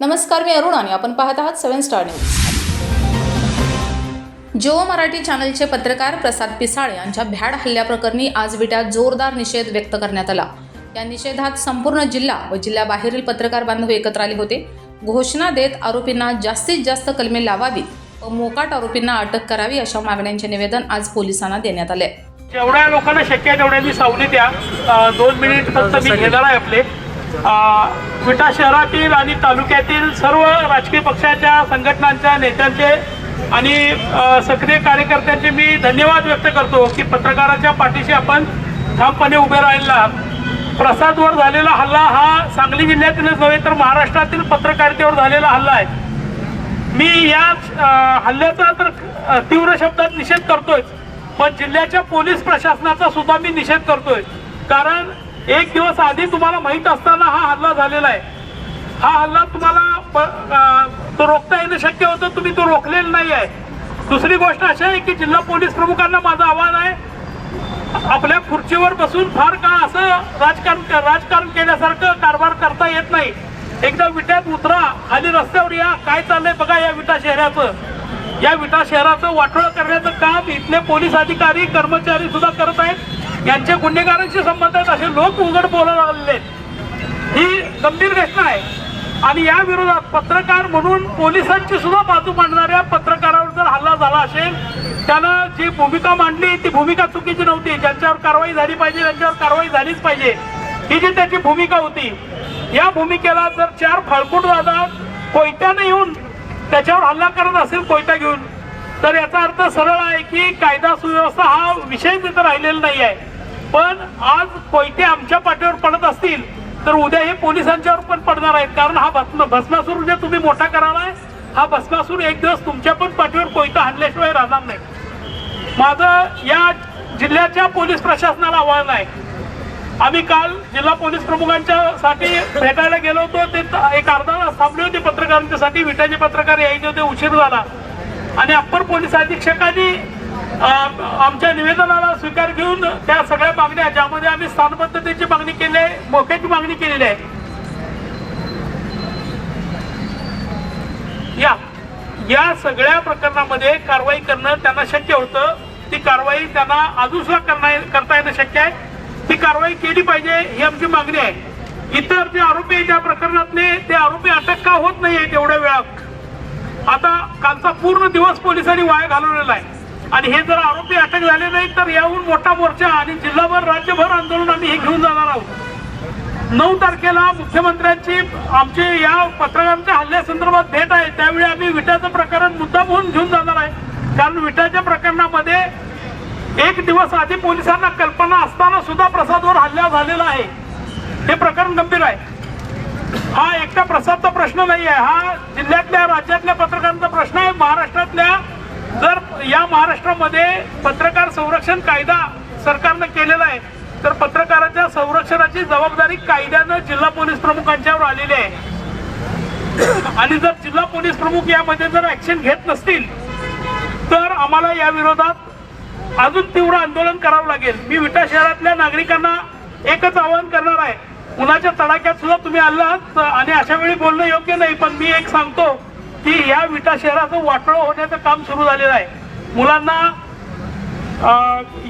नमस्कार मी अरुण आणि आपण पाहत आहात सेवन स्टार न्यूज. जो मराठी चॅनलचे पत्रकार प्रसाद पिसाळे यांच्या भ्याड हल्ल्याप्रकरणी आज विट्यात जोरदार निषेध व्यक्त करण्यात आला. या निषेधात संपूर्ण जिल्हा व जिल्ह्याबाहेरील पत्रकार बांधव एकत्र आले होते. घोषणा देत आरोपींना जास्तीत जास्त कलमे लावावी व मोकाट आरोपींना अटक करावी अशा मागण्यांचे निवेदन आज पोलिसांना देण्यात आले. जेवढ्या लोकांना शक्य आहे तेवढ्या मी सावली द्या दोन मिनिट फक्त मी घेणार आहे आपले. विटा शहरातील आणि तालुक्यातील सर्व राजकीय पक्षाच्या संघटनांच्या नेत्यांचे आणि सक्रिय कार्यकर्त्यांचे मी धन्यवाद व्यक्त करतो की पत्रकाराच्या पाठीशी आपण ठामपणे उभे राहिला प्रसादवर झालेला हल्ला हा सांगली जिल्ह्यातीलच नव्हे तर महाराष्ट्रातील पत्रकारितेवर झालेला हल्ला आहे. मी या हल्ल्याचा तर तीव्र शब्दात निषेध करतोय पण जिल्ह्याच्या पोलीस प्रशासनाचा सुद्धा मी निषेध करतोय. कारण एक दिवस आधी तुम्हाला माहीत असताना हा हल्ला झालेला आहे. हा हल्ला तुम्हाला प- तो रोखता येणं शक्य होतं तुम्ही तो रोखलेला नाही आहे. दुसरी गोष्ट अशी आहे की जिल्हा पोलीस प्रमुखांना माझं आव्हान आहे. आपल्या खुर्चीवर बसून फार काळ असं राजकारण राजकारण केल्यासारखं कारभार करता येत नाही. एकदा विट्यात उतरा खाली रस्त्यावर या. काय चाललंय बघा या विटा शहराचं. या विटा शहराचं वाटोळं करण्याचं काम इथले पोलीस अधिकारी कर्मचारी सुद्धा करत आहेत. यांचे गुन्हेगारांशी संबंधित असे लोक उघड बोलायला लागलेले आहेत. ही गंभीर घटना आहे. आणि या विरोधात पत्रकार म्हणून पोलिसांची सुद्धा बाजू मांडणाऱ्या पत्रकारावर जर हल्ला झाला असेल त्यानं जी भूमिका मांडली ती भूमिका चुकीची नव्हती. ज्यांच्यावर कारवाई झाली पाहिजे त्यांच्यावर कारवाई झालीच पाहिजे. ही जी त्याची भूमिका होती या भूमिकेला जर चार फाळकूट दादा कोयत्यानं येऊन त्याच्यावर हल्ला करत असेल कोयता घेऊन तर याचा अर्थ सरळ आहे की कायदा सुव्यवस्था हा विषय तिथं राहिलेला नाही आहे पण आज कोयते आमच्या पाठीवर पडत असतील तर उद्या हे पोलिसांच्यावर पण पडणार आहेत. कारण हा भस्म भस्मासूर जे तुम्ही मोठा करालाय हा भस्मासूर एक दिवस तुमच्या पण पाठीवर कोयता आणल्याशिवाय राहणार नाही. माझं या जिल्ह्याच्या पोलीस प्रशासनाला आव्हान आहे. आम्ही काल जिल्हा पोलीस प्रमुखांच्या साठी भेटायला गेलो होतो. ते एक अर्धा तास थांबले होते पत्रकारांच्यासाठी. विटाचे पत्रकार यायचे होते. उशीर झाला. आणि अप्पर पोलीस अधीक्षकांनी आमच्या निवेदनाला स्वीकार घेऊन त्या सगळ्या मागण्या ज्यामध्ये आम्ही स्थानबद्धतेची मागणी केली आहे मोक्याची मागणी केलेली आहे. या या सगळ्या प्रकरणामध्ये कारवाई करणं त्यांना शक्य होतं. ती कारवाई त्यांना अजून सुद्धा करता करता येणं शक्य आहे. ती कारवाई केली पाहिजे ही आमची मागणी आहे. इतर जे आरोपी त्या प्रकरणातले ते आरोपी अटक का होत नाही आहेत एवढ्या वेळात? आता कालचा पूर्ण दिवस पोलिसांनी वाया घालवलेला आहे. आणि हे जर आरोपी अटक झाले नाही तर याहून मोठा मोर्चा आणि जिल्हाभर राज्यभर आंदोलन आम्ही हे घेऊन जाणार आहोत. नऊ तारखेला मुख्यमंत्र्यांची आमची या पत्रकारांच्या हल्ल्यासंदर्भात भेट आहे. त्यावेळी आम्ही विटाचं प्रकरण मुद्दा म्हणून घेऊन जाणार आहे. कारण विटाच्या प्रकरणामध्ये एक दिवस आधी पोलिसांना कल्पना असताना सुद्धा प्रसादवर हल्ला झालेला आहे. हे प्रकरण गंभीर आहे. हा एकटा प्रसादचा प्रश्न नाही आहे हा जिल्ह्यातल्या राज्यातल्या पत्रकारांचा प्रश्न आहे. महाराष्ट्रातल्या जर महाराष्ट्रामध्ये पत्रकार संरक्षण कायदा सरकारनं केलेला आहे. तर पत्रकाराच्या संरक्षणाची जबाबदारी कायद्यानं जिल्हा पोलीस प्रमुखांच्यावर आलेली आहे. आणि जर जिल्हा पोलीस प्रमुख यामध्ये जर ऍक्शन घेत नसतील तर आम्हाला या विरोधात अजून तीव्र आंदोलन करावं लागेल. मी विटा शहरातल्या नागरिकांना एकच आवाहन करणार आहे. उन्हाच्या तडाख्यात सुद्धा तुम्ही आलात आणि अशा वेळी बोलणं योग्य नाही पण मी एक सांगतो की या विटा शहराचं वाटोळं होण्याचं काम सुरू झालेलं आहे. मुलांना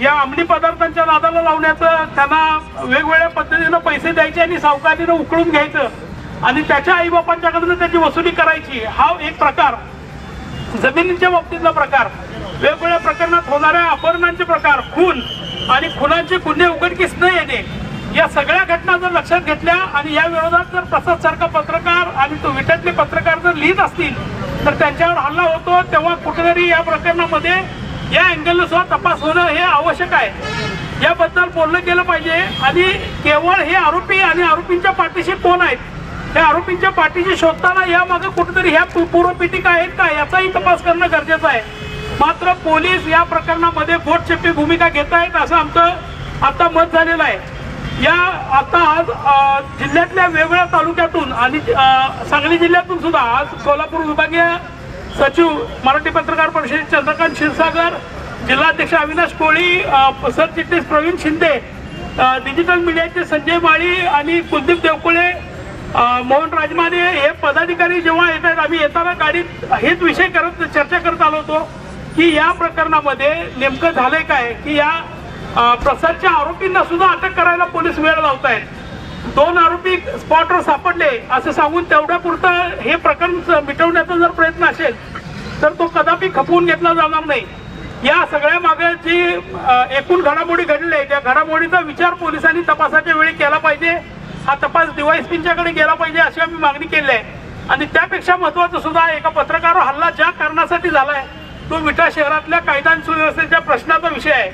या अंमली पदार्थांच्या नादाला लावण्याचं त्यांना वेगवेगळ्या पद्धतीनं पैसे द्यायचे आणि सावकारीनं उकळून घ्यायचं. आणि त्याच्या आईबापांच्याकडनं त्याची वसुली करायची. हा एक प्रकार. जमिनीच्या बाबतीतला प्रकार. वेगवेगळ्या प्रकरणात होणाऱ्या अपहरणांचे प्रकार. खून आणि खुनांचे गुन्हे उघडकीस न येणे या सगळ्या जर लक्षात घेतल्या आणि या विरोधात जर प्रसाद सारखा पत्रकार आणि तो विट्यातले पत्रकार जर लिहित असतील तर त्यांच्यावर हल्ला होतो तेव्हा कुठेतरी या प्रकरणामध्ये या अँगलनं सुद्धा तपास होणं हे आवश्यक आहे. याबद्दल बोललं गेलं पाहिजे आणि केवळ हे आरोपी आणि आरोपींच्या पाठीशी कोण आहेत? त्या आरोपींच्या पाठीशी शोधताना यामागे कुठेतरी ह्या पूर्वपीठिका आहेत का याचाही तपास करणं गरजेचं आहे. मात्र पोलीस या प्रकरणामध्ये बोटचेपी भूमिका घेत आहेत असं आमचं आता मत झालेलं आहे. या आता आज जिल्ह्यातल्या वेगवेगळ्या तालुक्यातून आणि सांगली जिल्ह्यातून सुद्धा आज सोलापूर विभागीय सचिव मराठी पत्रकार परिषद चंद्रकांत क्षीरसागर जिल्हाध्यक्ष अविनाश कोळी सरचिटणीस प्रवीण शिंदे डिजिटल मीडियाचे संजय माळी आणि कुलदीप देवकुळे मोहन राजमाने हे पदाधिकारी जेव्हा येतात आम्ही येताना गाडीत हेच विषय करत चर्चा करत आलो होतो की या प्रकरणामध्ये नेमकं झालंय काय? की या प्रसादच्या आरोपींना सुद्धा अटक करायला पोलीस वेळ लावत आहेत दोन आरोपी स्पॉटवर सापडले असं सांगून तेवढ्या पुरतं हे प्रकरण मिटवण्याचा जर प्रयत्न असेल तर तो कदापि खपवून घेतला जाणार नाही. या सगळ्या मागे जी एकूण घडामोडी घडले त्या घडामोडीचा विचार पोलिसांनी तपासाच्या वेळी केला पाहिजे. हा तपास डीवायसपींच्याकडे गेला पाहिजे अशी आम्ही मागणी केली आहे. आणि त्यापेक्षा महत्वाचं सुद्धा एका पत्रकारावर हल्ला ज्या कारणासाठी झालाय तो विटा शहरातल्या कायदा सुव्यवस्थेच्या प्रश्नाचा विषय आहे.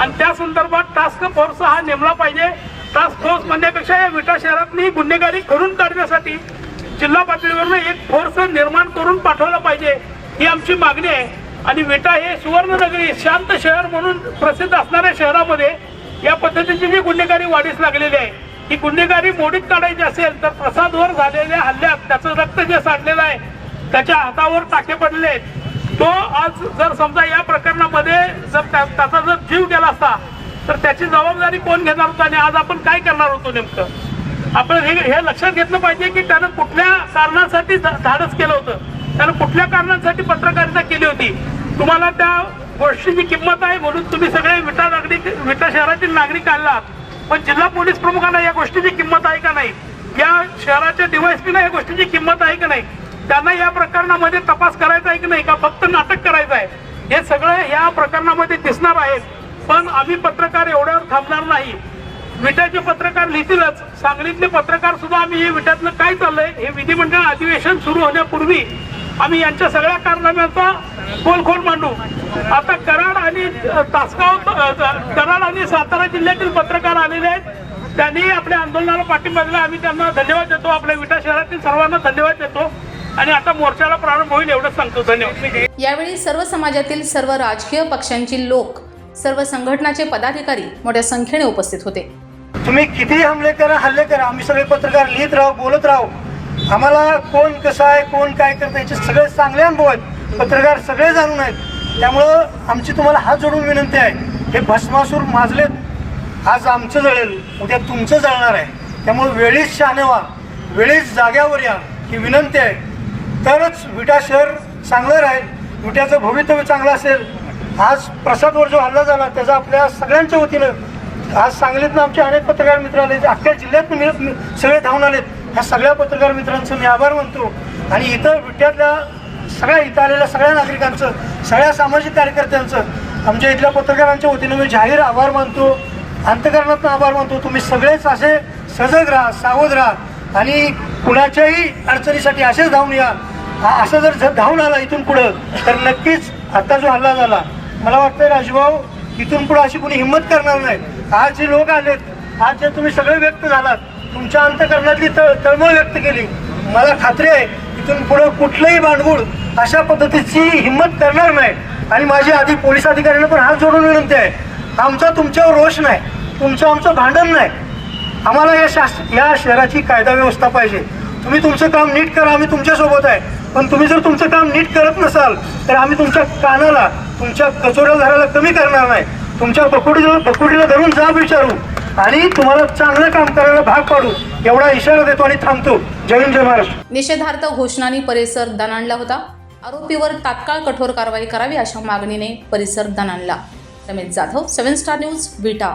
आणि त्या संदर्भात टास्क फोर्स हा नेमला पाहिजे. टास्क फोर्स म्हणण्यापेक्षा या विटा शहरातली गुन्हेगारी करून काढण्यासाठी जिल्हा पातळीवरनं एक फोर्स निर्माण करून पाठवला पाहिजे ही आमची मागणी आहे. आणि विटा हे सुवर्णनगरी शांत शहर म्हणून प्रसिद्ध असणाऱ्या शहरामध्ये या पद्धतीची जी गुन्हेगारी वाढीस लागलेली आहे ही गुन्हेगारी मोडीत काढायची असेल तर प्रसादवर झालेल्या हल्ल्यात त्याचं रक्त जे साठलेलं आहे त्याच्या हातावर टाके पडले आहेत. तो आज जर समजा या प्रकरणामध्ये जर त्या- त्याचा जर जीव गेला असता तर त्याची जबाबदारी कोण घेणार होता आणि आज आपण काय करणार होतो नेमकं? आपण हे हे लक्षात घेतलं पाहिजे की त्यानं कुठल्या कारणासाठी धाडस केलं होतं. त्यानं कुठल्या कारणासाठी पत्रकारिता केली होती. तुम्हाला त्या गोष्टीची किंमत आहे म्हणून तुम्ही सगळे विटा नागरिक विटा शहरातील नागरिक आलात पण जिल्हा पोलीस प्रमुखांना या गोष्टीची किंमत आहे का नाही? या शहराच्या डीवायसपीला या गोष्टीची किंमत आहे का नाही? त्यांना या प्रकरणामध्ये तपास करायचा आहे की नाही का? फक्त नाटक करायचं आहे. हे सगळं या प्रकरणामध्ये दिसणार आहेत. पण आम्ही पत्रकार एवढ्यावर थांबणार नाही. विट्याचे पत्रकार लिहितीलच. सांगलीतले पत्रकार सुद्धा आम्ही हे विट्यातलं काय चाललंय? हे विधिमंडळ अधिवेशन सुरू होण्यापूर्वी आम्ही यांच्या सगळ्या कारनाम्याचा खोलखोल मांडू. आता कराड आणि तासगाव कराड आणि सातारा जिल्ह्यातील पत्रकार आलेले आहेत. त्यांनी आपल्या आंदोलनाला पाठिंबा दिला. आम्ही त्यांना धन्यवाद देतो. आपल्या विटा शहरातील सर्वांना धन्यवाद देतो. आणि आता मोर्चाला प्रारंभ होईल एवढंच सांगतो धन्यवाद. यावेळी सर्व समाजातील सर्व राजकीय पक्षांची लोक सर्व संघटनाचे पदाधिकारी मोठ्या संख्येने उपस्थित होते. तुम्ही किती हमले करा हल्ले करा आम्ही सगळे पत्रकार लिहित राहू बोलत राहू. आम्हाला कोण कसं आहे कोण काय करतं याचे सगळे चांगले अनुभव आहेत. पत्रकार सगळे जाणून आहेत. त्यामुळं आमची तुम्हाला हात जोडून विनंती आहे हे भस्मासूर माजलेत. आज आमचं जळेल उद्या तुमचं जळणार आहे. त्यामुळे वेळीच शहाणे व्हा वेळीच जाग्यावर या ही विनंती आहे. तरच विटा शहर चांगलं राहील विट्याचं भवितव्य चांगलं असेल. आज प्रसादवर जो हल्ला झाला त्याचा आपल्या सगळ्यांच्या वतीनं आज सांगलीतनं आमचे अनेक पत्रकार मित्र आले अख्ख्या जिल्ह्यात मी सगळे धावून आलेत. ह्या सगळ्या पत्रकार मित्रांचं मी आभार मानतो. आणि इथं विट्यातल्या सगळ्या इथं आलेल्या सगळ्या नागरिकांचं सगळ्या सामाजिक कार्यकर्त्यांचं आमच्या इथल्या पत्रकारांच्या वतीनं मी जाहीर आभार मानतो. अंतकरणातून आभार मानतो. तुम्ही सगळेच असे सजग राहा सावध राहा. आणि कुणाच्याही अडचणीसाठी असेच धावून या. हा असं जर धावून आला इथून पुढं तर नक्कीच आता जो हल्ला झाला मला वाटतं राजूभाऊ इथून पुढे अशी कोणी हिंमत करणार नाही. आज जे लोक आलेत आज जे तुम्ही सगळे व्यक्त झालात तुमच्या अंतकरणातली तळ तळमळ व्यक्त केली मला खात्री आहे इथून पुढं कुठलंही भांडवूळ अशा पद्धतीची हिंमत करणार नाही. आणि माझी आधी पोलीस अधिकाऱ्यांना पण हात जोडून विनंती आहे आमचा तुमच्यावर रोष नाही तुमचं आमचं भांडण नाही. आम्हाला या शास या शहराची कायदा व्यवस्था पाहिजे. तुम्ही तुमचं काम नीट करा आम्ही तुमच्यासोबत आहे. पण तुम्ही जर तुमचं काम नीट करत नसाल तर आम्ही तुमच्या कानाला तुमच्या कचोऱ्या धरायला कमी करणार नाही. तुमच्या बकुडीला बकुडीला धरून जाब विचारू आणि तुम्हाला चांगलं काम करायला भाग पाडू एवढा इशारा देतो आणि थांबतो. जय हिंद जय महाराष्ट्र. निषेधार्थ घोषणाने परिसर दणाणला होता. आरोपीवर तात्काळ कठोर कारवाई करावी अशा मागणीने परिसर दणाणला. Ramesh Jadhav seven star news Vita.